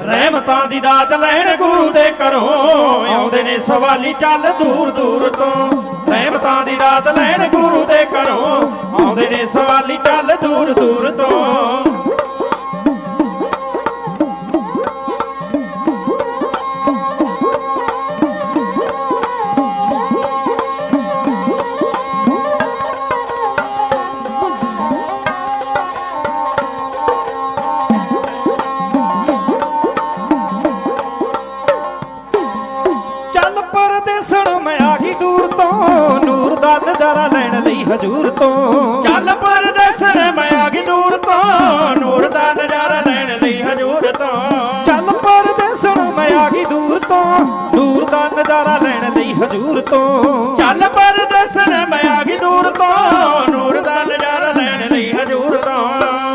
ਰਹਿਮਤਾਂ ਦੀ ਦਾਤ ਲੈਣ ਗੁਰੂ ਦੇ ਘਰੋਂ। ਆਉਂਦੇ ਨੇ ਸਵਾਲੀ ਚੱਲ ਦੂਰ ਦੂਰ ਤੋਂ। ਰਹਿਮਤਾਂ ਦੀ ਦਾਤ ਲੈਣ ਗੁਰੂ ਦੇ ਘਰੋਂ। ਆਉਂਦੇ ਨੇ ਸਵਾਲੀ ਚੱਲ ਦੂਰ ਦੂਰ ਤੋਂ। ਹਜੂਰ ਤੋਂ। ਚੱਲ ਪਰਦੇਸਣ ਮੈਂ ਆ ਗਈ ਦੂਰ ਤੋਂ। ਨੂਰ ਦਾ ਨਜ਼ਾਰਾ ਲੈਣ ਲਈ ਹਜੂਰ ਤੋਂ। ਚੱਲ ਪਰਦੇਸਣ ਮੈਂ ਆ ਗਈ ਦੂਰ ਤੋਂ। ਨੂਰ ਦਾ ਨਜ਼ਾਰਾ ਲੈਣ ਲਈ ਹਜੂਰ ਤੋਂ। ਚੱਲ ਪਰਦੇਸਣ ਮੈਂ ਆ ਗਈ ਦੂਰ ਤੋਂ। ਨੂਰ ਦਾ ਨਜ਼ਾਰਾ ਲੈਣ ਲਈ ਹਜੂਰ ਤੋਂ।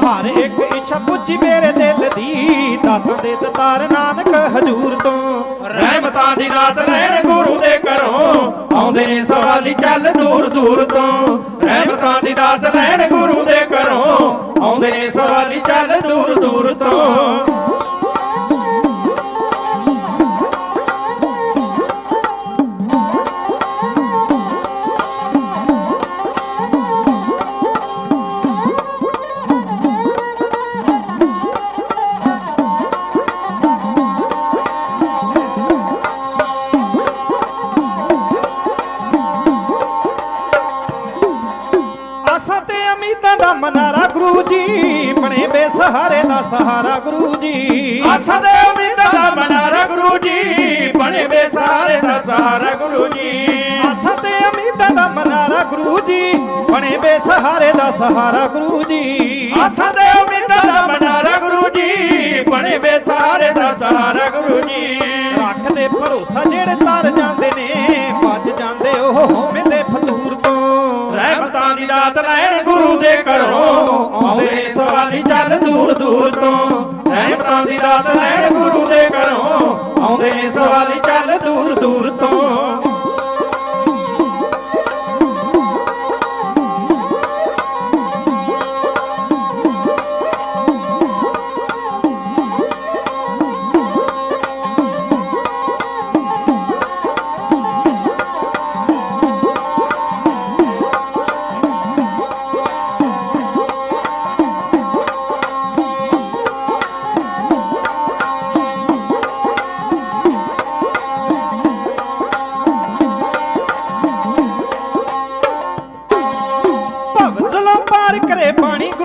ਹਰ ਇੱਕ ਇੱਛਾ ਪੁੱਜੀ ਮੇਰੇ ਦਿਲ ਦੀ। ਦਾਤਾਂ ਦੇ ਦਤਾਰ ਨਾਨਕ ਹਜੂਰ ਤੋਂ। ਰਹਿਮਤਾਂ ਦੀ ਦਾਤ ਲੈਣ ਗੁਰੂ ਦੇ ਘਰੋਂ। ਆਉਂਦੇ ਨੇ ਸਵਾਲੀ ਚੱਲ ਦੂਰ ਦੂਰ ਤੋਂ। ਰਹਿਮਤਾਂ ਬਣੇ ਬੇਸਹਾਰੇ ਦਾ ਸਹਾਰਾ ਗੁਰੂ ਜੀ। ਆਸਾਂ ਤੇ ਉਮੀਦਾਂ ਦਾ ਮਨਾਰਾ ਗੁਰੂ ਜੀ। ਬਣੇ ਬੇਸਹਾਰੇ ਦਾ ਸਹਾਰਾ ਗੁਰੂ ਜੀ। ਆਸਾਂ ਤੇ ਉਮੀਦਾਂ ਦਾ ਮਨਾਰਾ ਗੁਰੂ ਜੀ। ਬਣੇ ਬੇਸਹਾਰੇ ਦਾ ਸਹਾਰਾ ਗੁਰੂ ਜੀ। ਆਸਾਂ ਤੇ ਉਮੀਦਾਂ ਦਾ ਮਨਾਰਾ ਗੁਰੂ ਜੀ। ਬਣੇ ਬੇਸਹਾਰੇ ਦਾ ਸਹਾਰਾ ਗੁਰੂ ਜੀ। ਰੱਖਦੇ ਭਰੋਸਾ ਜਿਹੜੇ ਤਰ ਜਾਂਦੇ ਨੇ ਭੱਜ ਜਾਂਦੇ ਉਹ ਗੁਰੂ ਦੇ ਘਰੋਂ ਆਉਂਦੇ ਨੇ ਸਵਾਲੀ ਚੱਲ ਦੂਰ ਦੂਰ ਤੋਂ। ਰਹਿਮਤਾਂ ਦੀ ਦਾਤ ਲੈਣ ਗੁਰੂ ਦੇ ਘਰੋਂ ਆਉਂਦੇ ਨੇ ਸਵਾਲੀ ਚੱਲ ਦੂਰ ਦੂਰ ਤੋਂ।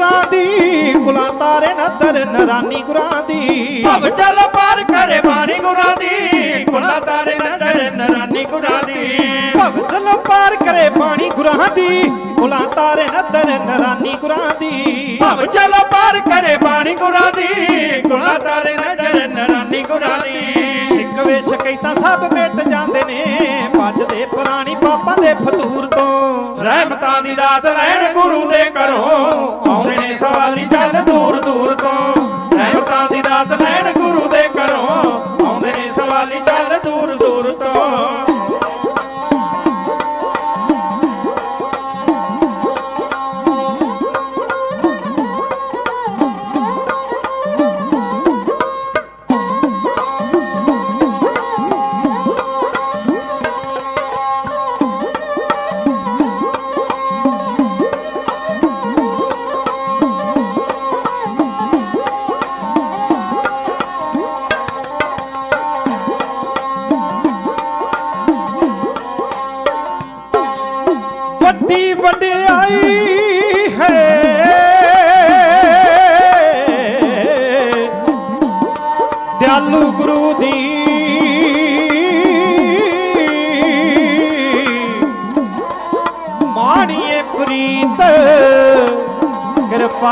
ਗੁਰਾਂ ਦੀ ਕੁਲਾਂ ਤਾਰੇ ਨਦਰ ਨਰਾਨੀ ਗੁਰਾਂ ਦੀ ਭਵਜਲ ਪਾਰ ਕਰੇ ਪਾਣੀ ਗੁਰਾਂ ਦੀ ਕੁਲਾਂ ਤਾਰੇ ਨਦਰ ਨਰਾਨੀ ਗੁਰਾਂ ਦੀ ਭਵਜਲੋਂ ਪਾਰ ਕਰੇ ਪਾਣੀ ਗੁਰਾਂ ਦੀ ਕੁਲਾਂ ਤਾਰੇ ਨਦਰ ਨਰਾਨੀ ਗੁਰਾਂ ਦੀ ਭਵਜਲ ਪਾਰ ਕਰੇ ਪਾਣੀ ਗੁਰਾਂ ਦੀ ਕੁਲਾਂ ਤਾਰੇ ਨਦਰ ਨਰਾਨੀ ਗੁਰਾਂ ਦੀ ਸ਼ਿਕਵੇ ਸ਼ਕੈਤਾਂ ਸਭ ਮਿਟ ਜਾਂਦੇ ਨੇ। ਭੱਜਦੇ ਪੁਰਾਣੀ ਪਾਪਾਂ ਦੇ ਫਤੂਰ ਤੋਂ ਰਹਿਮਤਾਂ ਦੀ ਦਾਤ ਰਹਿਣ ਗੁਰੂ ਦੇ ਘਰੋਂ। ਆਉਂਦੇ ਨੇ ਸਵਾਰੀ ਚੱਲ ਦੂਰ ਦੂਰ ਤੋਂ।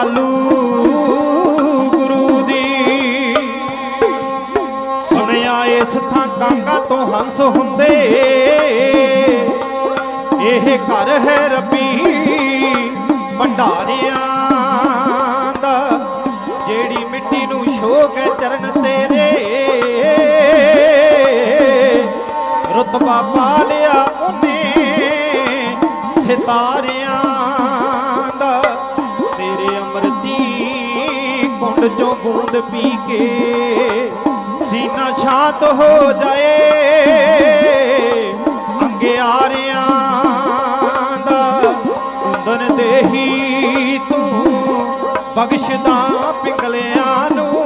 ਕਿਰਪਾਲੂ ਗੁਰੂ ਦੀ। ਸੁਣਿਆ ਇਸ ਥਾਂ ਕਾਂਗਾ ਤੋਂ ਹੰਸ ਹੁੰਦੇ। ਇਹ ਘਰ ਹੈ ਰੱਬੀ ਭੰਡਾਰਿਆਂ ਦਾ। ਜਿਹੜੀ ਮਿੱਟੀ ਨੂੰ ਸ਼ੋਕ ਹੈ ਚਰਨ ਤੇਰੇ। ਰਤਬਾ ਪਾ ਲਿਆ ਉਹਨੇ ਸਿਤਾਰਿਆਂ ਤੇਰੇ ਅੰਮ੍ਰਿਤੀ ਚੋਂ ਬੂੰਦ ਪੀ ਕੇ ਸ਼ਾਂਤ ਹੋ ਜਾਏ। ਅੰਗਿਆਰਿਆਂ ਦਾ ਕੁੰਦਨ ਦੇਹੀ ਤੂੰ ਬਖਸ਼ਦਾ ਪਿੰਗਲਿਆਂ ਨੂੰ।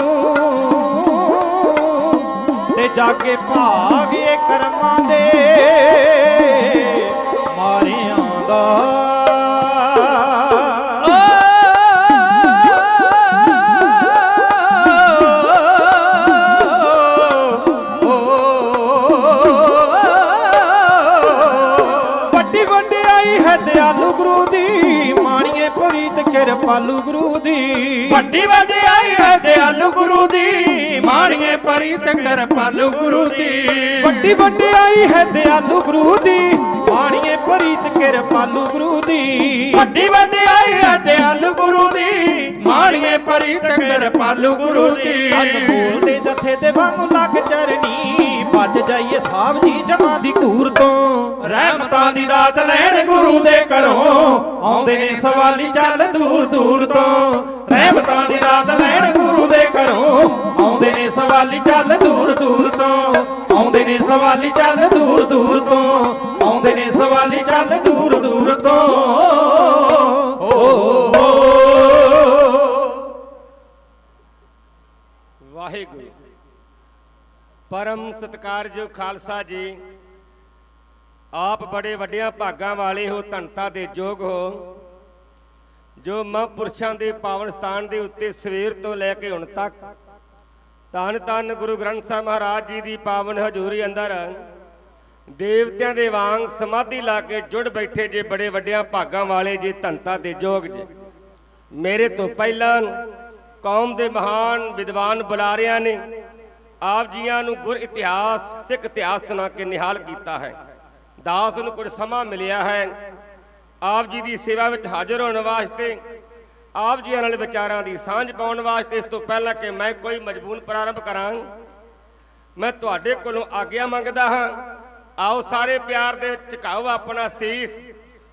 ਤੇ ਭਾਗ ਭਾਗੇ ਕਰਮਾਂ ਦੇ, ਮਾਰਿਆਂ ਦਾ ਵਡਿਆਈ ਹੈ ਦਿਆਲੂ ਗੁਰੂ ਦੀ ਮਾਣੀਏ ਪ੍ਰੀਤ ਕਿਰਪਾਲੂ ਗੁਰੂ ਦੀ। ਵੱਡੀ ਵਡਿਆਈ ਹੈ ਦਿਆਲੂ ਗੁਰੂ ਦੀ ਮਾਣੀਏ ਪਰੀਤ ਕਰ ਪਾਲੂ ਗੁਰੂ ਦੀ। ਵੱਡੀ ਵਡਿਆਈ ਹੈ ਦਿਆਲੂ ਗੁਰੂ ਦੀ ਬਾਣੀਏ ਪ੍ਰੀਤ ਕਿਰਪਾਲੂ ਗੁਰੂ ਦੀ। ਵੱਡੀ ਵਡਿਆਈ ਹੈ ਦਿਆਲੂ ਗੁਰੂ ਦੀ ਮਾਣੀਏ ਪਰੀਤ ਕਰ ਪਾਲੂ ਗੁਰੂ ਦੀ। ਹੱਥ ਬੋਲਦੇ ਜਥੇ ਦੇ ਵਾਂਗੂ ਲੱਗ ਚਰਨੀ ਭੱਜ ਜਾਈਏ ਸਾਹਿਬ ਜੀ ਜਮਾਂ ਦੀ ਤੋਂ ਰਹਿਮਤਾਂ ਦੀ ਦਾਤ ਲੈਣ ਗੁਰੂ ਦੇ ਘਰੋਂ। ਆਉਂਦੇ ਨੇ ਸਵਾਲੀ ਚੱਲ ਦੂਰ ਦੂਰ ਤੋਂ। ਰਹਿਮਤਾਂ ਦੀ ਦਾਤ ਲੈਣ ਗੁਰੂ ਦੇ ਘਰੋਂ। ਆਉਂਦੇ ਨੇ ਸਵਾਲੀ ਚੱਲ ਦੂਰ ਦੂਰ ਤੋਂ। ਆਉਂਦੇ ਨੇ ਸਵਾਲੀ ਚੱਲ ਦੂਰ ਦੂਰ ਤੋਂ। ਆਉਂਦੇ ਨੇ ਸਵਾਲੀ ਚੱਲ ਦੂਰ ਦੂਰ ਤੋਂ। ਵਾਹਿਗੁਰੂ। ਪਰਮ ਸਤਿਕਾਰਯੋਗ ਖਾਲਸਾ ਜੀ। ਆਪ ਬੜੇ ਵੱਡਿਆਂ ਭਾਗਾਂ ਵਾਲੇ ਹੋ, ਧਨਤਾ ਦੇ ਯੋਗ ਹੋ। ਜੋ ਮਹਾਂਪੁਰਸ਼ਾਂ ਦੇ ਪਾਵਨ ਸਥਾਨ ਦੇ ਉੱਤੇ ਸਵੇਰ ਤੋਂ ਲੈ ਕੇ ਹੁਣ ਤੱਕ, ਧੰਨ ਧੰਨ ਗੁਰੂ ਗ੍ਰੰਥ ਸਾਹਿਬ ਮਹਾਰਾਜ ਜੀ ਦੀ ਪਾਵਨ ਹਜ਼ੂਰੀ ਅੰਦਰ, ਦੇਵਤਿਆਂ ਦੇ ਵਾਂਗ ਸਮਾਧੀ ਲਾ ਕੇ ਜੁੜ ਬੈਠੇ ਜੇ ਬੜੇ ਵੱਡਿਆਂ ਭਾਗਾਂ ਵਾਲੇ ਜੇ ਧੰਤਾ ਦੇ ਯੋਗ ਜੇ। ਮੇਰੇ ਤੋਂ ਪਹਿਲਾਂ ਕੌਮ ਦੇ ਮਹਾਨ ਵਿਦਵਾਨ ਬੁਲਾਰਿਆਂ ਨੇ ਆਪ ਜੀਆਂ ਨੂੰ ਗੁਰ ਇਤਿਹਾਸ, ਸਿੱਖ ਇਤਿਹਾਸ ਸੁਣਾ ਕੇ ਨਿਹਾਲ ਕੀਤਾ ਹੈ। ਦਾਸ ਨੂੰ ਕੁਝ ਸਮਾਂ ਮਿਲਿਆ ਹੈ। ਆਪ ਜੀ ਦੀ ਸੇਵਾ ਵਿੱਚ ਹਾਜ਼ਰ ਹੋਣ ਵਾਸਤੇ, ਆਪ ਜੀਆਂ ਨਾਲ ਵਿਚਾਰਾਂ ਦੀ ਸਾਂਝ ਪਾਉਣ ਵਾਸਤੇ ਇਸ ਤੋਂ ਪਹਿਲਾਂ ਕਿ ਮੈਂ ਕੋਈ ਮਜਬੂਨ ਪ੍ਰਾਰੰਭ ਕਰਾਂ। ਮੈਂ ਤੁਹਾਡੇ ਕੋਲੋਂ ਆਗਿਆ ਮੰਗਦਾ ਹਾਂ। ਆਓ ਸਾਰੇ ਪਿਆਰ ਦੇ ਵਿੱਚ ਝੁਕਾਓ ਆਪਣਾ ਸੀਸ।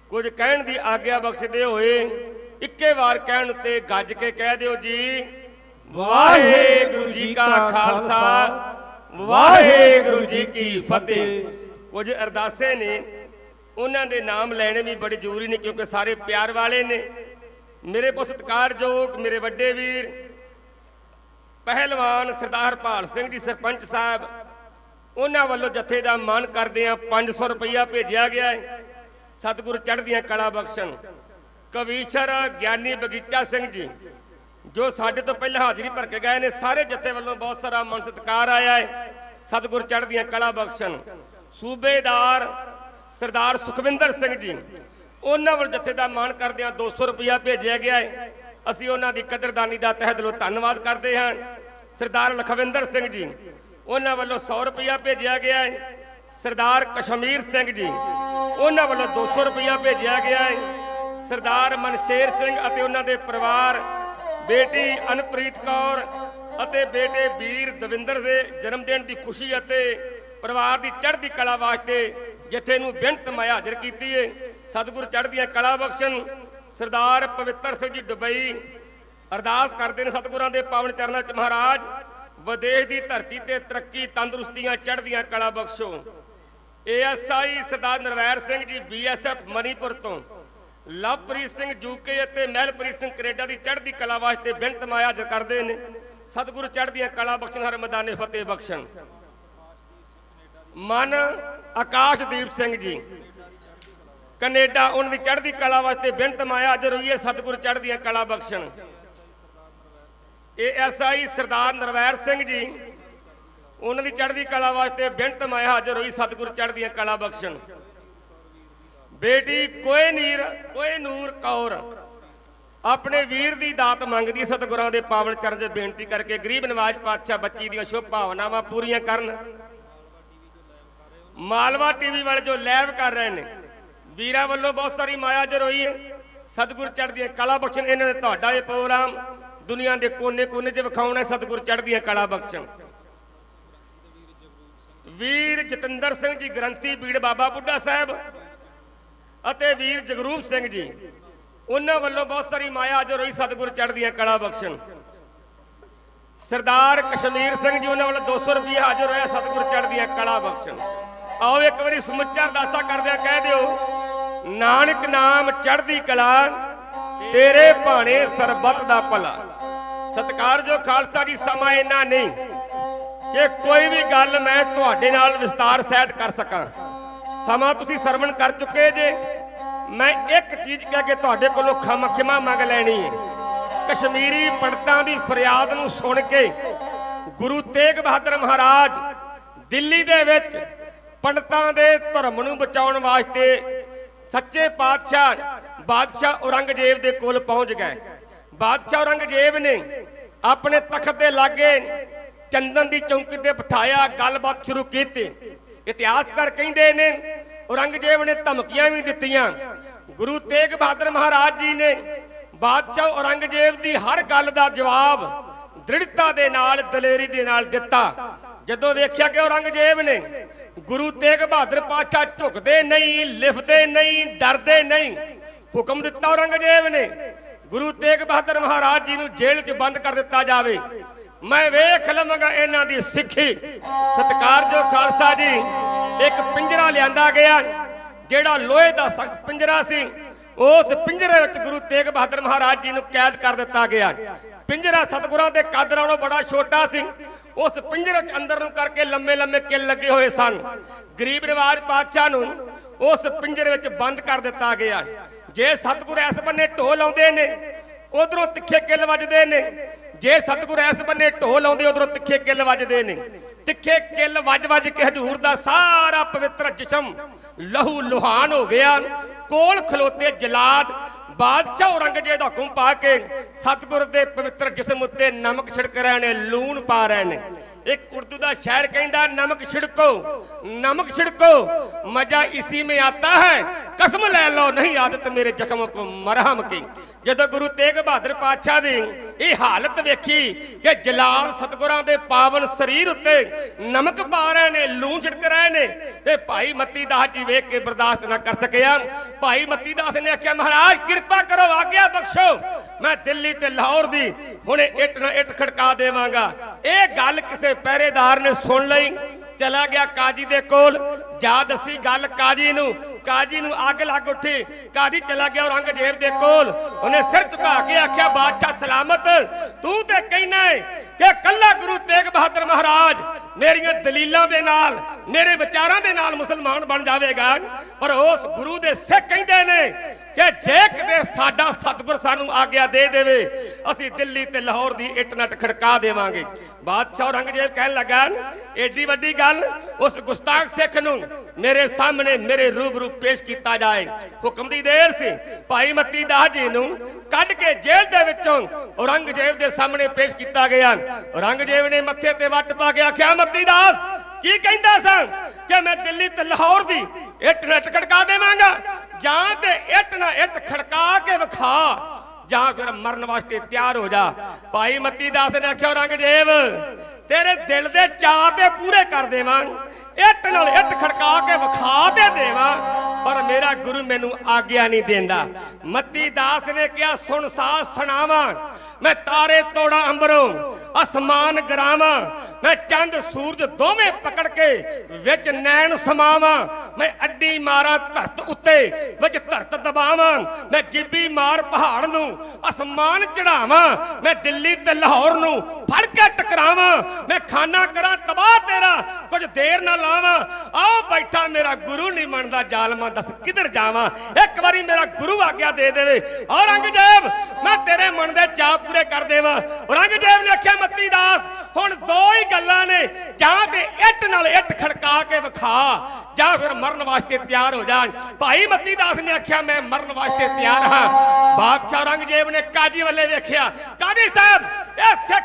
ਕੁਝ ਕਹਿਣ ਦੀ ਆਗਿਆ ਬਖਸ਼ਦੇ ਹੋਏ, ਇੱਕੇ ਵਾਰ ਕਹਿਣ ਉੱਤੇ ਗੱਜ ਕੇ ਕਹਿ ਦਿਓ ਜੀ, ਵਾਹਿਗੁਰੂ ਜੀ ਕਾ ਖਾਲਸਾ, ਵਾਹਿਗੁਰੂ ਜੀ ਕੀ ਫਤਿਹ। ਕੁਝ ਅਰਦਾਸੇ ਨੇ। ਉਹਨਾਂ ਦੇ ਨਾਮ ਲੈਣੇ ਵੀ ਬੜੇ ਜ਼ਰੂਰੀ ਨੇ ਕਿਉਂਕਿ ਸਾਰੇ ਪਿਆਰ ਵਾਲੇ ਨੇ। ਮੇਰੇ ਬਹੁਤ ਸਤਿਕਾਰਯੋਗ ਮੇਰੇ ਵੱਡੇ ਵੀਰ, ਪਹਿਲਵਾਨ ਸਰਦਾਰ ਹਰਪਾਲ ਸਿੰਘ ਜੀ, ਸਰਪੰਚ ਸਾਹਿਬ, ਉਹਨਾਂ ਵੱਲੋਂ ਜਥੇ ਦਾ ਮਾਨ ਕਰਦੇ ਆ 500 ਰੁਪਇਆ ਭੇਜਿਆ ਗਿਆ ਹੈ। ਸਤਿਗੁਰ ਚੜ੍ਹਦੀਆਂ ਕਲਾ ਬਖਸ਼ਣ। ਕਵੀਸ਼ਰ ਗਿਆਨੀ ਬਗੀਚਾ ਸਿੰਘ ਜੀ, ਜੋ ਸਾਡੇ ਤੋਂ ਪਹਿਲਾਂ ਹਾਜ਼ਰੀ ਭਰ ਕੇ ਗਏ ਨੇ, ਸਾਰੇ ਜਥੇ ਵੱਲੋਂ ਬਹੁਤ ਸਾਰਾ ਮਾਨ ਸਤਿਕਾਰ ਆਇਆ ਹੈ। ਸਤਿਗੁਰ ਚੜ੍ਹਦੀਆਂ ਕਲਾ ਬਖਸ਼ਣ। ਸੂਬੇਦਾਰ ਸਰਦਾਰ ਸੁਖਵਿੰਦਰ ਸਿੰਘ ਜੀ, ਉਹਨਾਂ ਵੱਲ ਜਥੇ ਦਾ ਮਾਣ ਕਰਦਿਆਂ 200 ਰੁਪਇਆ ਭੇਜਿਆ ਗਿਆ ਹੈ। ਅਸੀਂ ਉਹਨਾਂ ਦੀ ਕਦਰਦਾਨੀ ਦਾ ਤਹਿ ਦਿਲੋਂ ਧੰਨਵਾਦ ਕਰਦੇ ਹਾਂ। ਸਰਦਾਰ ਲਖਵਿੰਦਰ ਸਿੰਘ ਜੀ, ਉਹਨਾਂ ਵੱਲੋਂ 100 ਰੁਪਇਆ ਭੇਜਿਆ ਗਿਆ ਹੈ। ਸਰਦਾਰ ਕਸ਼ਮੀਰ ਸਿੰਘ ਜੀ, ਉਹਨਾਂ ਵੱਲੋਂ 200 ਰੁਪਇਆ ਭੇਜਿਆ ਗਿਆ ਹੈ। ਸਰਦਾਰ ਮਨਸ਼ੇਰ ਸਿੰਘ ਅਤੇ ਉਹਨਾਂ ਦੇ ਪਰਿਵਾਰ, ਬੇਟੀ ਅਨਪ੍ਰੀਤ ਕੌਰ ਅਤੇ ਬੇਟੇ ਵੀਰ ਦਵਿੰਦਰ ਦੇ ਜਨਮ ਦਿਨ ਦੀ ਖੁਸ਼ੀ ਅਤੇ ਪਰਿਵਾਰ ਦੀ ਚੜ੍ਹਦੀ ਕਲਾ ਵਾਸਤੇ ਜਿੱਥੇ ਨੂੰ ਬੇਨਤ ਮੈਂ ਹਾਜ਼ਰ ਕੀਤੀ ਏ, ਸਤਿਗੁਰ ਚੜ੍ਹਦੀਆਂ ਕਲਾ ਬਖਸ਼ਣ, ਸਰਦਾਰ ਪਵਿੱਤਰ ਸਿੰਘ ਜੀ ਦੁਬਈ ਅਰਦਾਸ ਕਰਦੇ ਨੇ ਸਤਿਗੁਰਾਂ ਦੇ ਪਾਵਨ ਚਰਨਾਂ 'ਚ, ਮਹਾਰਾਜ, ਵਿਦੇਸ਼ ਦੀ ਧਰਤੀ ਤੇ ਤਰੱਕੀ, ਤੰਦਰੁਸਤੀਆਂ, ਚੜ੍ਹਦੀਆਂ ਕਲਾ ਬਖਸ਼ੋ। ਏਐਸਆਈ ਸਰਦਾਰ ਨਰਵੈਰ ਸਿੰਘ ਜੀ ਬੀਐਸਐਫ ਮਨੀਪੁਰ ਤੋਂ। ਲਵਪ੍ਰੀਤ ਸਿੰਘ ਯੂਕੇ ਅਤੇ ਮਹਿਲਪ੍ਰੀਤ ਸਿੰਘ ਕੈਨੇਡਾ ਦੀ ਚੜ੍ਹਦੀ ਕਲਾ ਵਾਸਤੇ ਬੇਨਤ ਮਾਇਆ ਕਰਦੇ ਨੇ। ਸਤਿਗੁਰੂ ਚੜ੍ਹਦੀਆਂ ਕਲਾ ਬਖਸ਼ਣ, ਹਰ ਮੈਦਾਨੇ ਫਤਿਹ ਬਖਸ਼ਣ। ਮਨ ਆਕਾਸ਼ਦੀਪ ਸਿੰਘ ਜੀ। ਕੈਨੇਡਾ ਉਹਨਾਂ ਦੀ ਚੜ੍ਹਦੀ ਕਲਾ ਵਾਸਤੇ ਬੇਨਤ ਮਾਇਆ ਅੱਜ ਹੋਈ ਸਤਿਗੁਰ ਚੜ੍ਹਦੀਆਂ ਕਲਾ ਬਖਸ਼ਣ। ਏਐਸਆਈ ਸਰਦਾਰ ਨਰਵੈਰ ਸਿੰਘ ਜੀ ਉਹਨਾਂ ਦੀ ਚੜ੍ਹਦੀ ਕਲਾ ਵਾਸਤੇ ਬੇਨਤ ਮਾਇਆ ਹਾਜ਼ਰ ਹੋਈ ਸਤਿਗੁਰ ਚੜ੍ਹਦੀਆਂ ਕਲਾ ਬਖਸ਼ਣ। ਬੇਟੀ ਕੋਏ ਨੀਰ, ਕੋਏ ਨੂਰ ਕੌਰ, ਆਪਣੇ ਵੀਰ ਦੀ ਦਾਤ ਮੰਗਦੀ ਸਤਿਗੁਰਾਂ ਦੇ ਪਾਵਨ ਚਰਨ 'ਚ ਬੇਨਤੀ ਕਰਕੇ ਗਰੀਬ ਨਿਵਾਜ਼ ਪਾਤਸ਼ਾਹ ਬੱਚੀ ਦੀਆਂ ਸ਼ੁਭ ਭਾਵਨਾਵਾਂ ਪੂਰੀਆਂ ਕਰਨ। ਮਾਲਵਾ ਟੀਵੀ ਵਾਲੇ ਜੋ ਲਾਈਵ ਕਰ ਰਹੇ ਨੇ, ਵੀਰਾਂ ਵੱਲੋਂ ਬਹੁਤ ਸਾਰੀ ਮਾਇਆ ਜਰ ਹੋਈ ਹੈ। ਸਤਿਗੁਰ ਚੜ੍ਹਦੀਆਂ ਕਲਾ ਬਖਸ਼ਣ, ਇਹਨਾਂ ਨੇ ਤੁਹਾਡਾ ਇਹ ਪ੍ਰੋਗਰਾਮ ਦੁਨੀਆ ਦੇ ਕੋਨੇ-ਕੋਨੇ 'ਚ ਵਿਖਾਉਣਾ ਹੈ, ਸਤਿਗੁਰ ਚੜ੍ਹਦੀਆਂ ਕਲਾ ਬਖਸ਼ਣ। ਵੀਰ ਜਤਿੰਦਰ ਸਿੰਘ ਜੀ, ਗ੍ਰੰਥੀ ਬੀੜ ਬਾਬਾ ਬੁੱਢਾ ਸਾਹਿਬ ਅਤੇ ਵੀਰ ਜਗਰੂਪ ਸਿੰਘ ਜੀ, ਉਹਨਾਂ ਵੱਲੋਂ ਬਹੁਤ ਸਾਰੀ ਮਾਇਆ ਹਾਜ਼ਰ ਹੋਈ, ਸਤਿਗੁਰ ਚੜ੍ਹਦੀਆਂ ਕਲਾ ਬਖਸ਼ਣ। ਸਰਦਾਰ ਕਸ਼ਮੀਰ ਸਿੰਘ ਜੀ, ਉਹਨਾਂ ਵੱਲ 200 ਰੁਪਏ ਹਾਜ਼ਰ ਹੋਇਆ, ਸਤਿਗੁਰ ਚੜ੍ਹਦੀਆਂ ਕਲਾ ਬਖਸ਼ਣ। ਆਓ ਇੱਕ ਵਾਰੀ ਸਮੁੱਚਾ ਅਰਦਾਸਾ ਕਰਦਿਆਂ ਕਹਿ ਦਿਓ, ਨਾਨਕ ਨਾਮ ਚੜ੍ਹਦੀ ਕਲਾ, ਤੇਰੇ ਭਾਣੇ ਸਰਬੱਤ ਦਾ ਭਲਾ। ਸਤਿਕਾਰਯੋਗ ਖਾਲਸਾ ਜੀ, ਸਮਾਂ ਇੰਨਾ ਨਹੀਂ ਕਿ ਕੋਈ ਵੀ ਗੱਲ ਮੈਂ ਤੁਹਾਡੇ ਨਾਲ ਵਿਸਤਾਰ ਸਹਿਤ ਕਰ ਸਕਾਂ। ਸਮਾਂ ਤੁਸੀਂ ਸਰਵਣ ਕਰ ਚੁੱਕੇ ਜੇ, ਮੈਂ ਇੱਕ ਚੀਜ਼ ਕਹਿ ਕੇ ਤੁਹਾਡੇ ਕੋਲੋਂ ਖਮ ਖਿਮਾ ਮੰਗ ਲੈਣੀ ਹੈ ਕਸ਼ਮੀਰੀ ਪੰਡਤਾਂ ਦੀ ਫਰਿਆਦ ਨੂੰ ਸੁਣ ਕੇ ਗੁਰੂ ਤੇਗ ਬਹਾਦਰ ਮਹਾਰਾਜ ਦਿੱਲੀ ਦੇ ਵਿੱਚ ਪੰਡਤਾਂ ਦੇ ਧਰਮ ਨੂੰ ਬਚਾਉਣ ਵਾਸਤੇ ਸੱਚੇ ਪਾਤਸ਼ਾਹ ਬਾਦਸ਼ਾਹ ਔਰੰਗਜ਼ੇਬ ਦੇ ਕੋਲ ਪਹੁੰਚ ਗਏ। ਬਾਦਸ਼ਾਹ ਔਰੰਗਜ਼ੇਬ ਨੇ ਆਪਣੇ ਤਖਤ ਦੇ ਲਾਗੇ ਚੰਦਨ ਦੀ ਚੌਂਕੀ ਤੇ ਬਿਠਾਇਆ, ਗੱਲਬਾਤ ਸ਼ੁਰੂ ਕੀਤੀ। ਇਤਿਹਾਸਕਾਰ ਕਹਿੰਦੇ ਨੇ, ਔਰੰਗਜ਼ੇਬ ਨੇ ਧਮਕੀਆਂ ਵੀ ਦਿੱਤੀਆਂ। ਗੁਰੂ ਤੇਗ ਬਹਾਦਰ ਮਹਾਰਾਜ ਜੀ ਨੇ ਬਾਦਸ਼ਾਹ ਔਰੰਗਜ਼ੇਬ ਦੀ ਹਰ ਗੱਲ ਦਾ ਜਵਾਬ ਦ੍ਰਿੜਤਾ ਦੇ ਨਾਲ, ਦਲੇਰੀ ਦੇ ਨਾਲ ਦਿੱਤਾ। ਜਦੋਂ ਵੇਖਿਆ ਕਿ ਔਰੰਗਜ਼ੇਬ ਨੇ ਗੁਰੂ ਤੇਗ ਬਹਾਦਰ ਪਾਤਸ਼ਾਹ ਝੁਕਦੇ ਨਹੀਂ, ਲਿਫਦੇ ਨਹੀਂ, ਡਰਦੇ ਨਹੀਂ। ਹੁਕਮ ਦਿੱਤਾ ਔਰੰਗਜ਼ੇਬ ਨੇ, ਗੁਰੂ ਤੇਗ ਬਹਾਦਰ ਮਹਾਰਾਜ ਜੀ ਨੂੰ ਜੇਲ੍ਹ 'ਚ ਬੰਦ ਕਰ ਦਿੱਤਾ ਜਾਵੇ। ਮੈਂ ਵੇਖ ਲਵਾਂਗਾ ਇਹਨਾਂ ਦੀ ਸਿੱਖੀ। ਸਤਿਕਾਰਯੋਗ ਖਾਲਸਾ ਜੀ, ਇੱਕ ਪਿੰਜਰਾ ਲਿਆਂਦਾ ਗਿਆ, ਜਿਹੜਾ ਲੋਹੇ ਦਾ ਸਖਤ ਪਿੰਜਰਾ ਸੀ। ਉਸ ਪਿੰਜਰੇ ਵਿੱਚ ਗੁਰੂ ਤੇਗ ਬਹਾਦਰ ਮਹਾਰਾਜ ਜੀ ਨੂੰ ਕੈਦ ਕਰ ਦਿੱਤਾ ਗਿਆ। ਪਿੰਜਰਾ ਸਤਿਗੁਰਾਂ ਦੇ ਕੱਦ ਨਾਲੋਂ ਬੜਾ ਛੋਟਾ ਸੀ। ਉਸ ਪਿੰਜਰੇ ਚ ਅੰਦਰ ਨੂੰ ਕਰਕੇ ਲੰਮੇ ਲੰਮੇ ਕਿੱਲ ਲੱਗੇ ਹੋਏ ਸਨ। ਗਰੀਬ ਨਿਵਾਜ ਪਾਤਸ਼ਾਹ ਨੂੰ ਉਸ ਪਿੰਜਰੇ ਵਿੱਚ ਬੰਦ ਕਰ ਦਿੱਤਾ ਗਿਆ। ਜੇ ਸਤਿਗੁਰ ਇਸ ਬੰਨੇ ਢੋਲ ਆਉਂਦੇ ਨੇ, ਉਧਰੋਂ ਤਿੱਖੇ ਕਿੱਲ ਵੱਜਦੇ ਨੇ। ਜੇ ਸਤਿਗੁਰ ਐਸ ਬੰਨੇ ਢੋਲ ਆਉਂਦੇ ਉਧਰੋਂ ਤਿੱਖੇ ਕਿੱਲ ਵੱਜਦੇ ਨੇ। ਤਿੱਖੇ ਕਿੱਲ ਵੱਜ ਵੱਜ ਕੇ ਹਜੂਰ ਦਾ ਸਾਰਾ ਪਵਿੱਤਰ ਜਿਸਮ ਲਹੂ ਲੁਹਾਨ ਹੋ ਗਿਆ। ਕੋਲ ਖਲੋਤੇ ਜਲਾਦ ਬਾਦਸ਼ਾਹ ਔਰੰਗਜ਼ੇਬ ਦਾ ਹੁਕਮ ਪਾ ਕੇ ਸਤਿਗੁਰ ਦੇ ਪਵਿੱਤਰ ਜਿਸਮ ਉੱਤੇ ਨਮਕ ਛਿੜਕ ਰਹੇ ਨੇ, ਲੂਣ ਪਾ ਰਹੇ ਨੇ। ਇੱਕ ਉਰਦੂ ਦਾ ਸ਼ਾਇਰ ਕਹਿੰਦਾ, ਨਮਕ ਛਿੜਕੋ ਨਮਕ ਛਿੜਕੋ, ਮਜ਼ਾ ਇਸੀ ਮੇ ਆਤਾ ਹੈ। ਕਸਮ ਲੈ ਲਓ, ਨਹੀਂ ਆਦਤ ਮੇਰੇ ਜ਼ਖਮ ਕੋ ਮਰਹਮ ਕੀ। ਜਦੋਂ ਗੁਰੂ ਤੇਗ ਬਹਾਦਰ ਪਾਤਸ਼ਾਹ ਦੀ ਇਹ ਹਾਲਤ ਵੇਖੀ ਕਿ ਜਲਾਲ ਸਤਗੁਰਾਂ ਦੇ ਪਾਵਨ ਸਰੀਰ ਉੱਤੇ ਨਮਕ ਪਾ ਰਹੇ ਨੇ ਲੂਣ ਛਿੜਕ ਰਹੇ ਨੇ, ਤੇ ਭਾਈ ਮੱਤੀ ਦਾਸ ਜੀ ਵੇਖ ਕੇ ਬਰਦਾਸ਼ਤ ਨਾ ਕਰ ਸਕਿਆ। ਭਾਈ ਮੱਤੀ ਦਾਸ ਨੇ ਆਖਿਆ, ਮਹਾਰਾਜ, ਕਿਰਪਾ ਕਰੋ, ਆਗਿਆ ਬਖਸ਼ੋ। ਮੈਂ ਦਿੱਲੀ ਤੇ ਲਾਹੌਰ ਦੀ ਹੁਣੇ ਇੱਟ ਨਾ ਇੱਟ ਖੜਕਾ ਦੇਵਾਂਗਾ। ਇਹ ਗੱਲ ਕਿਸੇ ਪਹਿਰੇਦਾਰ ਨੇ ਸੁਣ ਲਈ। ਚਲਾ ਗਿਆ ਕਾਜੀ ਦੇ ਕੋਲ। ਜਾ ਦੱਸੀ ਗੱਲ ਕਾਜੀ ਨੂੰ। ਕਾਜੀ ਨੂੰ ਅੱਗ ਲੱਗ ਉੱਠੀ। ਕਾਜੀ ਚਲਾ ਗਿਆ ਔਰੰਗਜ਼ੇਬ ਦੇ ਕੋਲ। ਉਹਨੇ ਸਿਰ ਝੁਕਾ ਕੇ ਆਖਿਆ, ਬਾਦਸ਼ਾਹ ਸਲਾਮਤ। ਤੂੰ ਤੇ ਕਹਿਣਾ ਹੈ ਕਿ ਕੱਲਾ ਗੁਰੂ ਤੇਗ ਬਹਾਦਰ ਮਹਾਰਾਜ ਮੇਰੀਆਂ ਦਲੀਲਾਂ ਦੇ ਨਾਲ, ਮੇਰੇ ਵਿਚਾਰਾਂ ਦੇ ਨਾਲ ਮੁਸਲਮਾਨ ਬਣ ਜਾਵੇਗਾ। ਪਰ ਉਸ ਗੁਰੂ ਦੇ ਸਿੱਖ ਕਹਿੰਦੇ ਨੇ ਕਿ ਜੇ ਕਿਤੇ ਸਾਡਾ ਸਤਿਗੁਰ ਸਾਨੂੰ ਆਗਿਆ ਦੇ ਦੇਵੇ, ਅਸੀਂ ਦਿੱਲੀ ਤੇ ਲਾਹੌਰ ਦੀ ਇੱਟ ਖੜਕਾ ਦੇਵਾਂਗੇ। ਬਾਦਸ਼ਾਹ ਔਰੰਗਜ਼ੇਬ ਕਹਿਣ ਲੱਗਾ, ਏਡੀ ਵੱਡੀ ਗੱਲ, ਉਸ ਗੁਸਤਾਖ ਸਿੱਖ ਨੂੰ ਮੇਰੇ ਸਾਹਮਣੇ, ਮੇਰੇ ਰੂਬਰੂ ਪੇਸ਼ ਕੀਤਾ ਜਾਏ। ਹੁਕਮ ਦੀ ਦੇਰ ਸੀ। ਭਾਈ ਮੱਤੀ ਦਾਸ ਜੀ ਨੂੰ ਕੱਢ ਕੇ ਜੇਲ੍ਹ ਦੇ ਵਿੱਚੋਂ ਔਰੰਗਜ਼ੇਬ ਦੇ ਸਾਹਮਣੇ ਪੇਸ਼ ਕੀਤਾ ਗਿਆ। ਔਰੰਗਜ਼ੇਬ ਨੇ ਮੱਥੇ ਤੇ ਵੱਟ ਪਾ ਕੇ ਆਖਿਆ, ਮੱਤੀ ਦਾਸ, ਕੀ ਕਹਿੰਦਾ ਸਾਂ ਕਿ ਮੈਂ ਦਿੱਲੀ ਤੇ ਲਾਹੌਰ ਦੀ ਇੱਟ ਨਟ ਖੜਕਾ ਦੇਵਾਂਗਾ? ਜਾਂ ਤੇ ਇੱਟ ਨਾ ਇੱਟ ਖੜਕਾ ਕੇ ਵਿਖਾ, ਜਾਂ ਫਿਰ ਮਰਨ ਵਾਸਤੇ ਤਿਆਰ ਹੋ ਜਾ। ਭਾਈ ਮੱਤੀ ਦਾਸ ਨੇ ਆਖਿਆ ਔਰੰਗਜ਼ੇਬ ਤੇਰੇ ਦਿਲ ਦੇ ਚਾਅ ਤੇ ਪੂਰੇ ਕਰ ਦੇਵਾਂ ਇੱਟ ਨਾਲ ਇੱਟ ਖੜਕਾ ਕੇ ਵਿਖਾ ਤੇ ਦੇਵਾਂ, ਪਰ ਮੇਰਾ ਗੁਰੂ ਮੈਨੂੰ ਆਗਿਆ ਨਹੀਂ ਦਿੰਦਾ। ਮੱਤੀ ਦਾਸ ਨੇ ਕਿਹਾ, ਸੁਣ ਸਾਹ ਸੁਣਾਵਾਂ। ਮੈਂ ਤਾਰੇ ਤੋੜਾ ਅੰਬਰੋਂ, ਅਸਮਾਨ ਗਰਾਵਾਂ, ਮੈਂ ਚੰਦ ਸੂਰਜ ਦੋਵੇਂ ਪਕੜ ਕੇ ਵਿੱਚ ਨੈਣ ਸਮਾਵਾਂ, ਮੈਂ ਅੱਡੀ ਮਾਰਾਂ ਧਰਤ ਉੱਤੇ ਵਿੱਚ ਧਰਤ ਦਬਾਵਾਂ, ਮੈਂ ਗਿੱਬੀ ਮਾਰ ਪਹਾੜ ਨੂੰ, ਅਸਮਾਨ ਚੜਾਵਾਂ ਮੈਂ ਦਿੱਲੀ ਤੇ ਲਾਹੌਰ ਨੂੰ ਫੜ ਕੇ ਟਕਰਾਵਾਂ, ਮੈਂ ਖਾਨਾ ਕਰਾਂ ਤਬਾਹ ਤੇਰਾ, ਕੁਝ ਦੇਰ ਨਾ ਲਾਵਾਂ ਆਓ ਬੈਠਾ ਮੇਰਾ ਗੁਰੂ ਨਹੀਂ ਮੰਨਦਾ, ਜ਼ਾਲਮਾਂ ਦੱਸ ਕਿੱਧਰ ਜਾਵਾਂ? ਇੱਕ ਵਾਰੀ ਮੇਰਾ ਗੁਰੂ ਆਗਿਆ ਦੇ ਦੇਵੇ। ਔਰੰਗਜ਼ੇਬ ਮੈਂ ਤੇਰੇ ਮਨ ਦੇ ਚਾਅ ਪੂਰੇ ਕਰ ਦੇਵਾਂ। ਔਰੰਗਜ਼ੇਬ ਨੇ ਆਖਿਆ, ਮੱਤੀ ਦਾਸ, ਹੁਣ ਦੋ ਹੀ ਗੱਲਾਂ ਨੇ, ਜਾਂ ਤੇ ਇੱਟ ਨਾਲ ਇੱਟ ਖੜਕਾ ਕੇ ਵਿਖਾ, ਜਾਂ ਫਿਰ ਮਰਨ ਵਾਸਤੇ ਤਿਆਰ ਹੋ ਜਾ। ਭਾਈ ਮੱਤੀ ਦਾਸ ਨੇ ਆਖਿਆ, ਮੈਂ ਮਰਨ ਵਾਸਤੇ ਤਿਆਰ ਹਾਂ। ਬਾਦਸ਼ਾਹ ਔਰੰਗਜ਼ੇਬ ਨੇ ਕਾਜੀ ਵੱਲੇ ਵੇਖਿਆ, ਕਾਜੀ ਸਾਹਿਬ, ਇਹ ਸਿੱਖ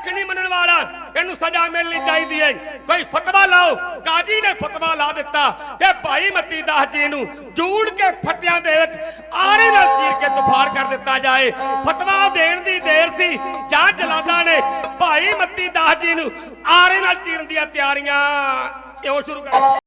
ਇਹਨੂੰ ਸਜ਼ਾ ਮਿਲਣੀ ਚਾਹੀਦੀ ਹੈ। ਕੋਈ ਫਤਵਾ ਲਾਓ। ਕਾਜੀ ਨੇ ਫਤਵਾ ਲਾ ਦਿੱਤਾ ਕਿ ਭਾਈ ਮੱਤੀ ਦਾਸ ਜੀ ਨੂੰ ਜੂੜ ਕੇ ਫੱਟਿਆਂ ਦੇ ਵਿੱਚ ਆਰੇ ਨਾਲ ਚੀਰ ਕੇ ਦੁਫਾੜ ਕਰ ਦਿੱਤਾ ਜਾਏ। ਫਤਵਾ ਦੇਣ ਦੀ ਦੇਰ ਸੀ। ਜਾਂ ਜਲਾਦਾ ਨੇ ਭਾਈ ਮਤੀ ਦਾਸ ਜੀ ਨੂੰ ਆਰੇ ਨਾਲ ਚੀਰਨ ਦੀਆਂ ਤਿਆਰੀਆਂ। ਇਉਂ ਸ਼ੁਰੂ ਕਰ।